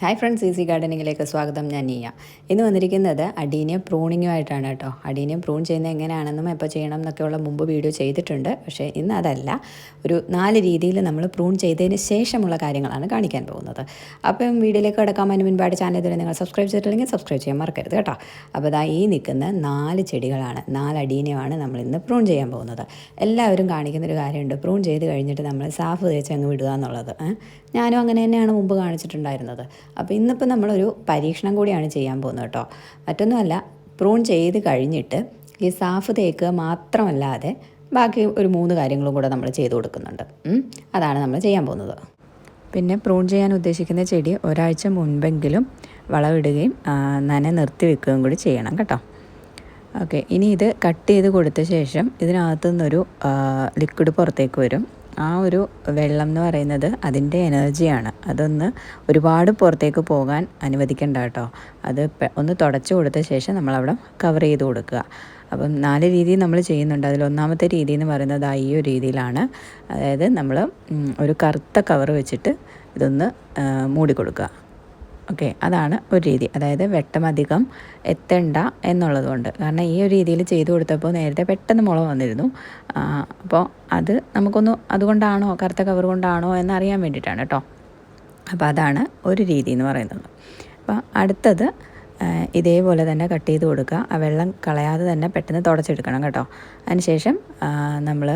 Hi friends easy ഗാർഡനിങ്ങിലേക്ക് സ്വാഗതം. ഞാൻ നീയ. ഇന്ന് വന്നിരിക്കുന്നത് അടീനിയം പ്രൂണിങ്ങുമായിട്ടാണ് കേട്ടോ. അടീനിയം പ്രൂൺ ചെയ്യുന്നത് എങ്ങനെയാണെന്നും എപ്പോൾ ചെയ്യണം എന്നൊക്കെയുള്ള മുമ്പ് വീഡിയോ ചെയ്തിട്ടുണ്ട്. പക്ഷേ ഇന്ന് അതല്ല. ഒരു നാല് രീതിയിൽ നമ്മൾ പ്രൂൺ ചെയ്തതിന് ശേഷമുള്ള കാര്യങ്ങളാണ് കാണിക്കാൻ പോകുന്നത്. അപ്പം വീഡിയോയിലേക്ക് കിടക്കാൻ അതിന് മുൻപായിട്ട് ചാനൽ ഇതുവരെ നിങ്ങൾ സബ്സ്ക്രൈബ് ചെയ്തിട്ടില്ലെങ്കിൽ സബ്സ്ക്രൈബ് ചെയ്യാൻ മറക്കരുത് കേട്ടോ. അപ്പോൾ അതാ ഈ നിൽക്കുന്ന നാല് ചെടികളാണ് നാല് അടീനിയമാണ് നമ്മൾ ഇന്ന് പ്രൂൺ ചെയ്യാൻ പോകുന്നത്. എല്ലാവരും കാണിക്കുന്ന ഒരു കാര്യമുണ്ട്. പ്രൂൺ ചെയ്ത് കഴിഞ്ഞിട്ട് നമ്മൾ സാഫ് തേച്ച് അങ്ങ് വിടുക എന്നുള്ളത്. ഞാനും അങ്ങനെ തന്നെയാണ് മുമ്പ് കാണിച്ചിട്ടുണ്ടായിരുന്നത്. അപ്പോൾ ഇന്നിപ്പോൾ നമ്മളൊരു പരീക്ഷണം കൂടിയാണ് ചെയ്യാൻ പോകുന്നത് കേട്ടോ. മറ്റൊന്നുമല്ല പ്രൂൺ ചെയ്ത് കഴിഞ്ഞിട്ട് ഈ സാഫ് തേക്കുക മാത്രമല്ലാതെ ബാക്കി ഒരു മൂന്ന് കാര്യങ്ങളും കൂടെ നമ്മൾ ചെയ്തു കൊടുക്കുന്നുണ്ട്. അതാണ് നമ്മൾ ചെയ്യാൻ പോകുന്നത്. പിന്നെ പ്രൂൺ ചെയ്യാൻ ഉദ്ദേശിക്കുന്ന ചെടി ഒരാഴ്ച മുൻപെങ്കിലും വളമിടുകയും നന നിർത്തി വെക്കുകയും കൂടി ചെയ്യണം കേട്ടോ. ഓക്കെ ഇനി ഇത് കട്ട് ചെയ്ത് കൊടുത്ത ശേഷം ഇതിനകത്തുനിന്നൊരു ലിക്വിഡ് പുറത്തേക്ക് വരും. ആ ഒരു വെള്ളം എന്ന് പറയുന്നത് അതിന്റെ എനർജിയാണ് അതൊന്ന് ഒരുപാട് പുറത്തേക്ക് പോകാൻ അനുവദിക്കേണ്ട കേട്ടോ. അത് ഒന്ന് തുടച്ചു കൊടുത്ത ശേഷം നമ്മളവിടെ കവർ ചെയ്ത് കൊടുക്കുക. അപ്പം നാല് രീതി നമ്മൾ ചെയ്യുന്നുണ്ട്. അതിൽ ഒന്നാമത്തെ രീതി എന്ന് പറയുന്നത് ആ ഈ ഒരു രീതിയിലാണ്. അതായത് നമ്മൾ ഒരു കറുത്ത കവർ വെച്ചിട്ട് ഇതൊന്ന് മൂടി കൊടുക്കുക. ഓക്കെ അതാണ് ഒരു രീതി. അതായത് വെട്ടമധികം എത്തണ്ട എന്നുള്ളതുകൊണ്ട്. കാരണം ഈ ഒരു രീതിയിൽ ചെയ്തു കൊടുത്തപ്പോൾ നേരത്തെ പെട്ടെന്ന് മുള വന്നിരുന്നു. അപ്പോൾ അത് നമുക്കൊന്ന് അതുകൊണ്ടാണോ കറുത്ത കവർ കൊണ്ടാണോ എന്നറിയാൻ വേണ്ടിയിട്ടാണ് കേട്ടോ. അപ്പോൾ അതാണ് ഒരു രീതി എന്ന് പറയുന്നത്. അപ്പോൾ അടുത്തത് ഇതേപോലെ തന്നെ കട്ട് ചെയ്ത് കൊടുക്കുക. ആ വെള്ളം കളയാതെ തന്നെ പെട്ടെന്ന് തുടച്ചെടുക്കണം കേട്ടോ. അതിനുശേഷം നമ്മൾ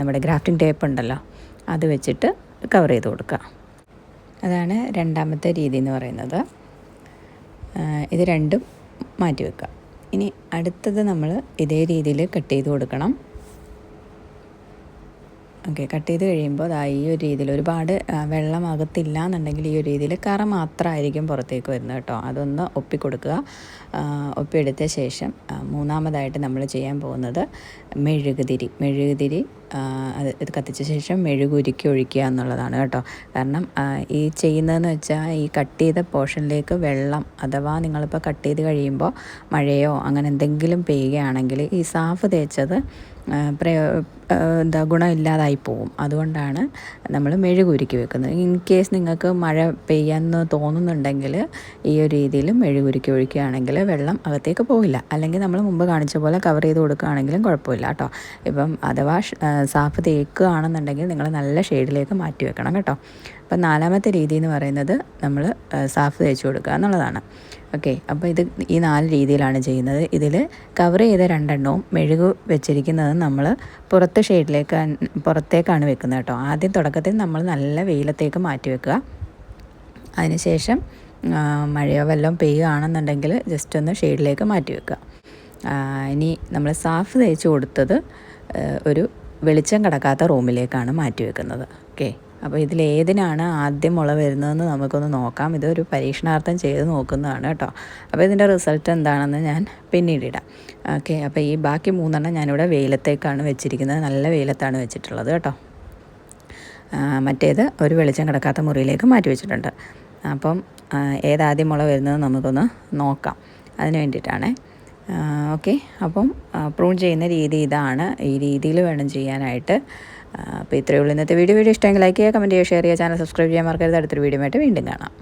നമ്മുടെ ഗ്രാഫ്റ്റിംഗ് ടേപ്പ് ഉണ്ടല്ലോ അത് വെച്ചിട്ട് കവർ ചെയ്ത് കൊടുക്കുക. അതാണ് രണ്ടാമത്തെ രീതി എന്ന് പറയുന്നത്. ഇത് രണ്ടും മാറ്റി വെക്കുക ഇനി അടുത്തത് നമ്മൾ ഇതേ രീതിയിൽ കട്ട് ചെയ്ത് കൊടുക്കണം. ഓക്കെ കട്ട് ചെയ്ത് കഴിയുമ്പോൾ അതാ ഈ ഒരു രീതിയിൽ ഒരുപാട് വെള്ളം അകത്തില്ല എന്നുണ്ടെങ്കിൽ ഈ ഒരു രീതിയിൽ കറ മാത്രമായിരിക്കും പുറത്തേക്ക് വരുന്നത് കേട്ടോ. അതൊന്ന് ഒപ്പിക്കൊടുക്കുക ഒപ്പിയെടുത്ത ശേഷം മൂന്നാമതായിട്ട് നമ്മൾ ചെയ്യാൻ പോകുന്നത് മെഴുകുതിരി. മെഴുകുതിരി അത് ഇത് കത്തിച്ച ശേഷം മെഴുകുരുക്കി ഒഴിക്കുക എന്നുള്ളതാണ് കേട്ടോ. കാരണം ഈ ചെയ്യുന്നതെന്ന് വെച്ചാൽ ഈ കട്ട് ചെയ്ത പോർഷനിലേക്ക് വെള്ളം അഥവാ നിങ്ങളിപ്പോൾ കട്ട് ചെയ്ത് കഴിയുമ്പോൾ മഴയോ അങ്ങനെ എന്തെങ്കിലും പെയ്യുകയാണെങ്കിൽ ഈ സാഫ് തേച്ചത് പ്രയോ എന്താ ഗുണമില്ലാതായി പോകും അതുകൊണ്ടാണ് നമ്മൾ മെഴുകുരുക്കി വെക്കുന്നത്. ഇൻ കേസ് നിങ്ങൾക്ക് മഴ പെയ്യാമെന്ന് തോന്നുന്നുണ്ടെങ്കിൽ ഈ ഒരു രീതിയിൽ മെഴുകുരുക്കി ഒഴിക്കുകയാണെങ്കിൽ വെള്ളം അകത്തേക്ക് പോകില്ല. അല്ലെങ്കിൽ നമ്മൾ മുമ്പ് കാണിച്ച പോലെ കവർ ചെയ്ത് കൊടുക്കുകയാണെങ്കിലും കുഴപ്പമില്ല കേട്ടോ. ഇപ്പം അഥവാ സാഫ് തേക്കുകയാണെന്നുണ്ടെങ്കിൽ നിങ്ങൾ നല്ല ഷെയ്ഡിലേക്ക് മാറ്റി വെക്കണം കേട്ടോ. അപ്പം നാലാമത്തെ രീതി എന്ന് പറയുന്നത് നമ്മൾ സാഫ് തേച്ച് കൊടുക്കുക എന്നുള്ളതാണ്. ഓക്കെ അപ്പോൾ ഇത് ഈ നാല് രീതിയിലാണ് ചെയ്യുന്നത്. ഇതിൽ കവർ ചെയ്ത രണ്ടെണ്ണവും മെഴുകു വെച്ചിരിക്കുന്നത് നമ്മൾ പുറത്ത് ഷെയ്ഡിലേക്ക് പുറത്തേക്കാണ് വെക്കുന്നത് കേട്ടോ. ആദ്യം തുടക്കത്തിൽ നമ്മൾ നല്ല വെയിലത്തേക്ക് മാറ്റി വെക്കുക. അതിനുശേഷം മഴയോ വല്ലതും പെയ്യുകയാണെന്നുണ്ടെങ്കിൽ ജസ്റ്റ് ഒന്ന് ഷെയ്ഡിലേക്ക് മാറ്റി വെക്കുക. ഇനി നമ്മൾ സാഫ് തേച്ച് കൊടുത്തത് ഒരു വെളിച്ചം കിടക്കാത്ത റൂമിലേക്കാണ് മാറ്റി വെക്കുന്നത്. ഓക്കെ? അപ്പോൾ ഇതിൽ ഏതിനാണ് ആദ്യം മുള വരുന്നതെന്ന് നമുക്കൊന്ന് നോക്കാം. ഇതൊരു പരീക്ഷണാർത്ഥം ചെയ്ത് നോക്കുന്നതാണ് കേട്ടോ. അപ്പോൾ ഇതിന്റെ റിസൾട്ട് എന്താണെന്ന് ഞാൻ പിന്നീട് ഇടാം. ഓക്കെ? അപ്പോൾ ഈ ബാക്കി മൂന്നെണ്ണം ഞാനിവിടെ വെയിലത്തേക്കാണ് വെച്ചിരിക്കുന്നത്. നല്ല വെയിലത്താണ് വെച്ചിട്ടുള്ളത് കേട്ടോ. മറ്റേത് ഒരു വെളിച്ചം കിടക്കാത്ത മുറിയിലേക്ക് മാറ്റി വെച്ചിട്ടുണ്ട്. അപ്പം ഏതാദ്യം മുള വരുന്നത് നമുക്കൊന്ന് നോക്കാം. അതിന് വേണ്ടിയിട്ടാണേ. ഓക്കെ. അപ്പം പ്രൂൺ ചെയ്യുന്ന രീതി ഇതാണ്. ഈ രീതിയിൽ വേണം ചെയ്യാനായിട്ട്. അപ്പോൾ ഇത്രയേ ഉള്ളൂ ഇന്നത്തെ വീഡിയോ. വീഡിയോ ഇഷ്ടമെങ്കിൽ ലൈക്ക് ചെയ്യുക കമന്റ് ചെയ്യുക ഷെയർ ചെയ്യുക ചാനൽ സബ്സ്ക്രൈബ് ചെയ്യാൻ മറക്കരുത്. അടുത്തൊരു വീഡിയോ ആയിട്ട് വീണ്ടും കാണാം.